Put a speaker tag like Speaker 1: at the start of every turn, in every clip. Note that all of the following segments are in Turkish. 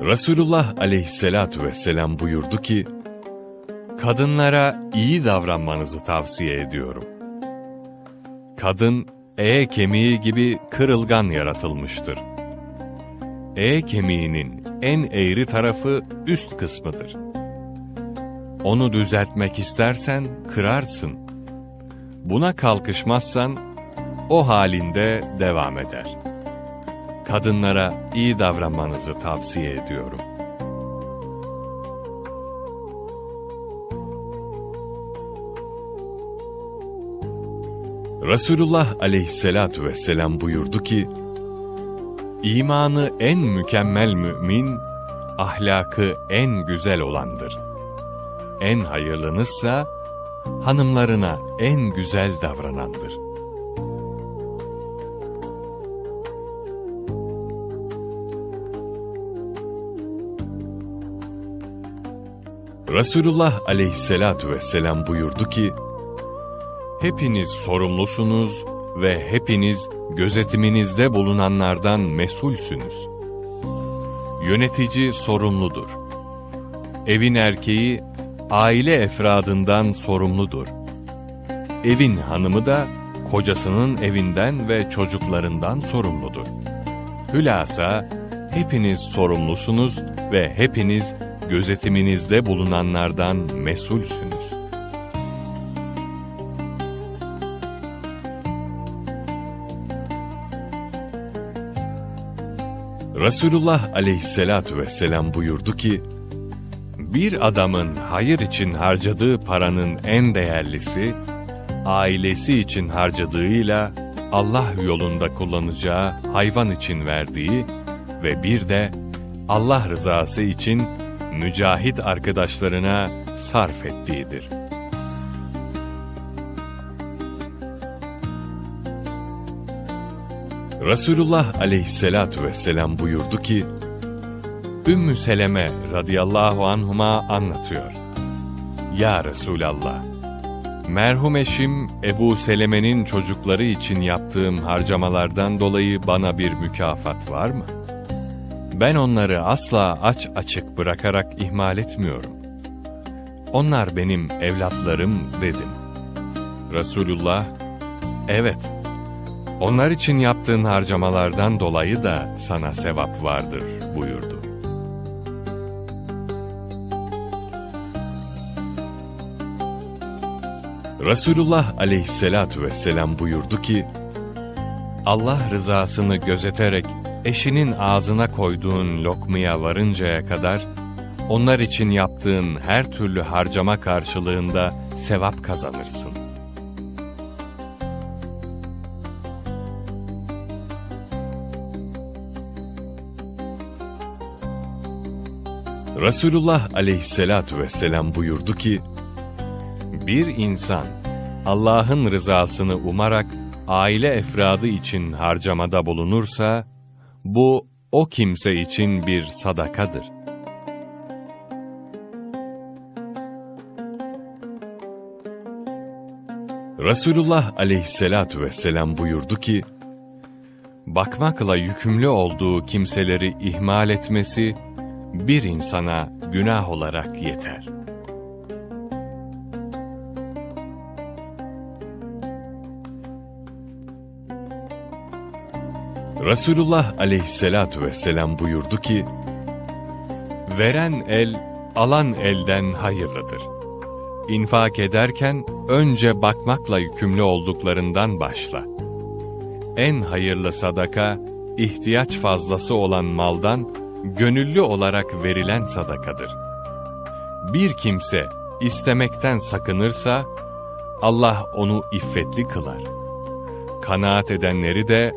Speaker 1: Resulullah aleyhissalatu vesselam buyurdu ki, Kadınlara iyi davranmanızı tavsiye ediyorum. Kadın, e kemiği gibi kırılgan yaratılmıştır. E kemiğinin en eğri tarafı üst kısmıdır. Onu düzeltmek istersen kırarsın. Buna kalkışmazsan o halinde devam eder. Kadınlara iyi davranmanızı tavsiye ediyorum. Resulullah aleyhissalatu vesselam buyurdu ki, İmanı en mükemmel mümin, ahlakı en güzel olandır. En hayırlınızsa, hanımlarına en güzel davranandır. Resulullah aleyhissalatu vesselam buyurdu ki, Hepiniz sorumlusunuz ve hepiniz gözetiminizde bulunanlardan mesulsünüz. Yönetici sorumludur. Evin erkeği aile efradından sorumludur. Evin hanımı da kocasının evinden ve çocuklarından sorumludur. Hülasa hepiniz sorumlusunuz ve hepiniz gözetiminizde bulunanlardan mesulsünüz. Resulullah aleyhissalatu vesselam buyurdu ki, bir adamın hayır için harcadığı paranın en değerlisi, ailesi için harcadığıyla Allah yolunda kullanacağı hayvan için verdiği ve bir de Allah rızası için mücahit arkadaşlarına sarf ettiğidir. Resulullah aleyhissalatu vesselam buyurdu ki, Ümmü Seleme radıyallahu anhuma anlatıyor. Ya Resulallah, merhum eşim Ebu Seleme'nin çocukları için yaptığım harcamalardan dolayı bana bir mükafat var mı? Ben onları asla aç açık bırakarak ihmal etmiyorum. Onlar benim evlatlarım dedim. Resulullah, evet, onlar için yaptığın harcamalardan dolayı da sana sevap vardır buyurdu. Resulullah aleyhissalatu vesselam buyurdu ki, Allah rızasını gözeterek eşinin ağzına koyduğun lokmaya varıncaya kadar, onlar için yaptığın her türlü harcama karşılığında sevap kazanırsın. Resulullah aleyhissalatu vesselam buyurdu ki, bir insan Allah'ın rızasını umarak aile efradı için harcamada bulunursa, bu o kimse için bir sadakadır. Resulullah aleyhissalatu vesselam buyurdu ki, bakmakla yükümlü olduğu kimseleri ihmal etmesi, bir insana günah olarak yeter. Resulullah aleyhissalatu vesselam buyurdu ki, Veren el, alan elden hayırlıdır. İnfak ederken önce bakmakla yükümlü olduklarından başla. En hayırlı sadaka, ihtiyaç fazlası olan maldan gönüllü olarak verilen sadakadır. Bir kimse istemekten sakınırsa, Allah onu iffetli kılar. Kanaat edenleri de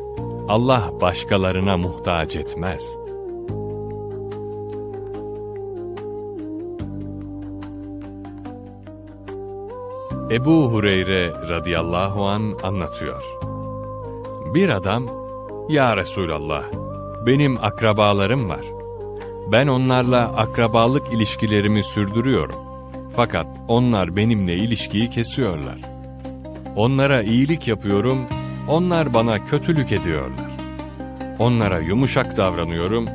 Speaker 1: Allah başkalarına muhtaç etmez. Ebu Hureyre radıyallahu an anlatıyor. Bir adam, Ya Resulallah, benim akrabalarım var. Ben onlarla akrabalık ilişkilerimi sürdürüyorum. Fakat onlar benimle ilişkiyi kesiyorlar. Onlara iyilik yapıyorum, onlar bana kötülük ediyorlar. Onlara yumuşak davranıyorum,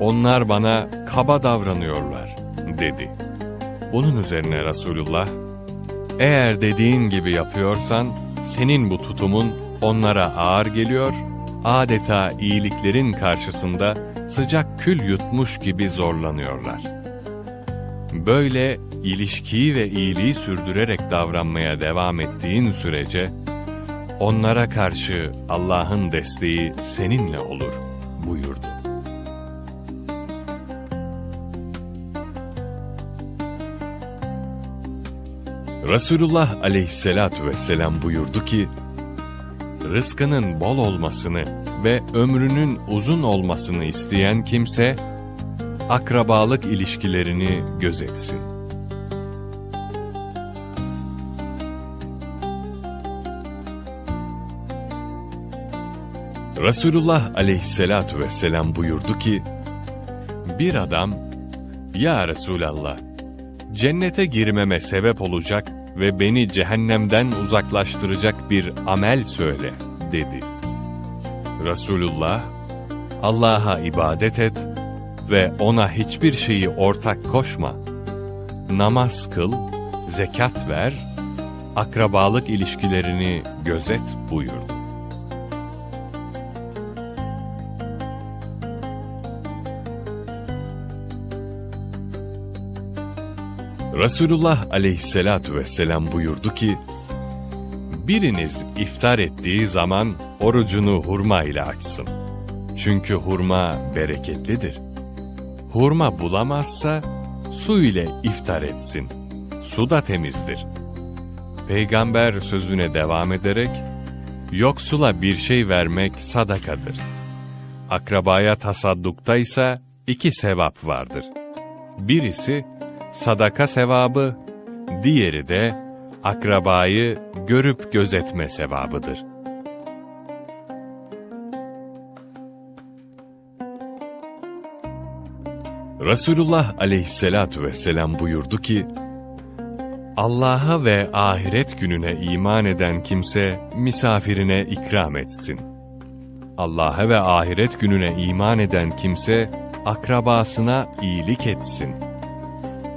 Speaker 1: onlar bana kaba davranıyorlar, dedi. Bunun üzerine Resulullah, eğer dediğin gibi yapıyorsan, senin bu tutumun onlara ağır geliyor, adeta iyiliklerin karşısında sıcak kül yutmuş gibi zorlanıyorlar. Böyle ilişkiyi ve iyiliği sürdürerek davranmaya devam ettiğin sürece, onlara karşı Allah'ın desteği seninle olur buyurdu. Resulullah aleyhissalatu vesselam buyurdu ki, rızkının bol olmasını ve ömrünün uzun olmasını isteyen kimse, akrabalık ilişkilerini gözetsin. Resulullah aleyhissalatu vesselam buyurdu ki, bir adam, Ya Resulallah, cennete girmeme sebep olacak ve beni cehennemden uzaklaştıracak bir amel söyle, dedi. Resulullah, Allah'a ibadet et ve ona hiçbir şeyi ortak koşma. Namaz kıl, zekat ver, akrabalık ilişkilerini gözet buyurdu. Resulullah aleyhissalatu vesselam buyurdu ki, Biriniz iftar ettiği zaman orucunu hurma ile açsın. Çünkü hurma bereketlidir. Hurma bulamazsa su ile iftar etsin. Su da temizdir. Peygamber sözüne devam ederek, yoksula bir şey vermek sadakadır. Akrabaya tasaddukta ise iki sevap vardır. Birisi, sadaka sevabı, diğeri de akrabayı görüp gözetme sevabıdır. Resulullah aleyhissalatu vesselam buyurdu ki, Allah'a ve ahiret gününe iman eden kimse misafirine ikram etsin. Allah'a ve ahiret gününe iman eden kimse akrabasına iyilik etsin.''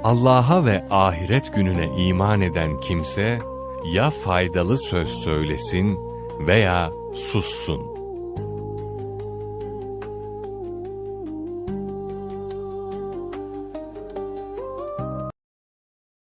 Speaker 1: Allah'a ve ahiret gününe iman eden kimse ya faydalı söz söylesin veya sussun.